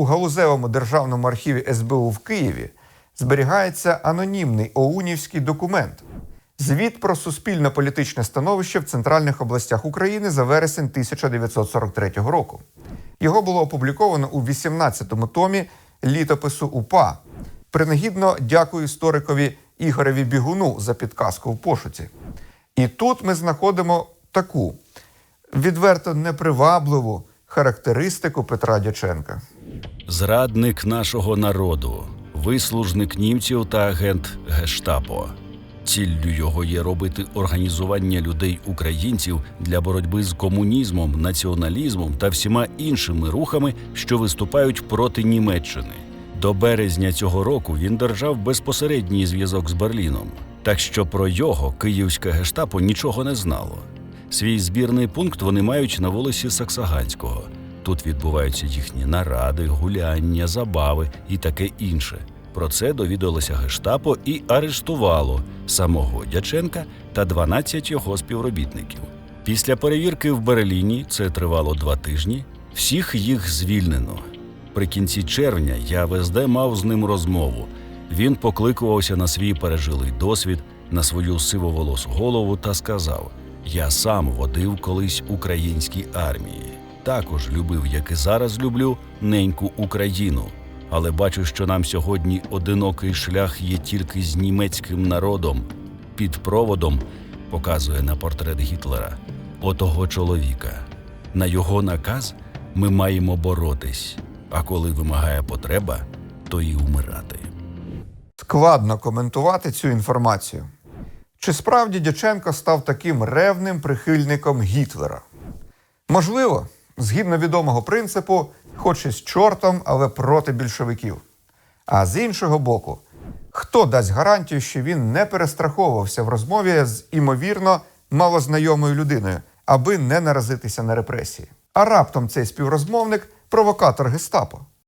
У галузевому державному архіві СБУ в Києві зберігається анонімний оунівський документ. Звіт про суспільно-політичне становище в центральних областях України за вересень 1943 року. Його було опубліковано у 18-му томі літопису УПА. Принагідно дякую історикові Ігореві Бігуну за підказку в пошуці. І тут ми знаходимо таку відверто непривабливу характеристику Петра Дяченка. Зрадник нашого народу, вислужник німців та агент Гештапо. Ціллю його є робити організування людей українців для боротьби з комунізмом, націоналізмом та всіма іншими рухами, що виступають проти Німеччини. До березня цього року він держав безпосередній зв'язок з Берліном, так що про його київське гештапо нічого не знало. Свій збірний пункт вони мають на вулиці Саксаганського. Тут відбуваються їхні наради, гуляння, забави і таке інше. Про це довідалося гештапо і арештувало самого Дяченка та 12 його співробітників. Після перевірки в Берліні це тривало два тижні. Всіх їх звільнено. При кінці червня я ВСД мав з ним розмову. Він покликувався на свій пережилий досвід, на свою сивоволосу голову та сказав: Я сам водив колись українській армії. Також любив, як і зараз люблю, неньку Україну. Але бачу, що нам сьогодні одинокий шлях є тільки з німецьким народом. Під проводом показує на портрет Гітлера отого чоловіка. На його наказ ми маємо боротись, а коли вимагає потреба, то і вмирати. Складно коментувати цю інформацію. Чи справді Дяченко став таким ревним прихильником Гітлера? Можливо, згідно відомого принципу, хоч і з чортом, але проти більшовиків. А з іншого боку, хто дасть гарантію, що він не перестраховувався в розмові з імовірно малознайомою людиною, аби не наразитися на репресії? А раптом цей співрозмовник провокатор гестапо?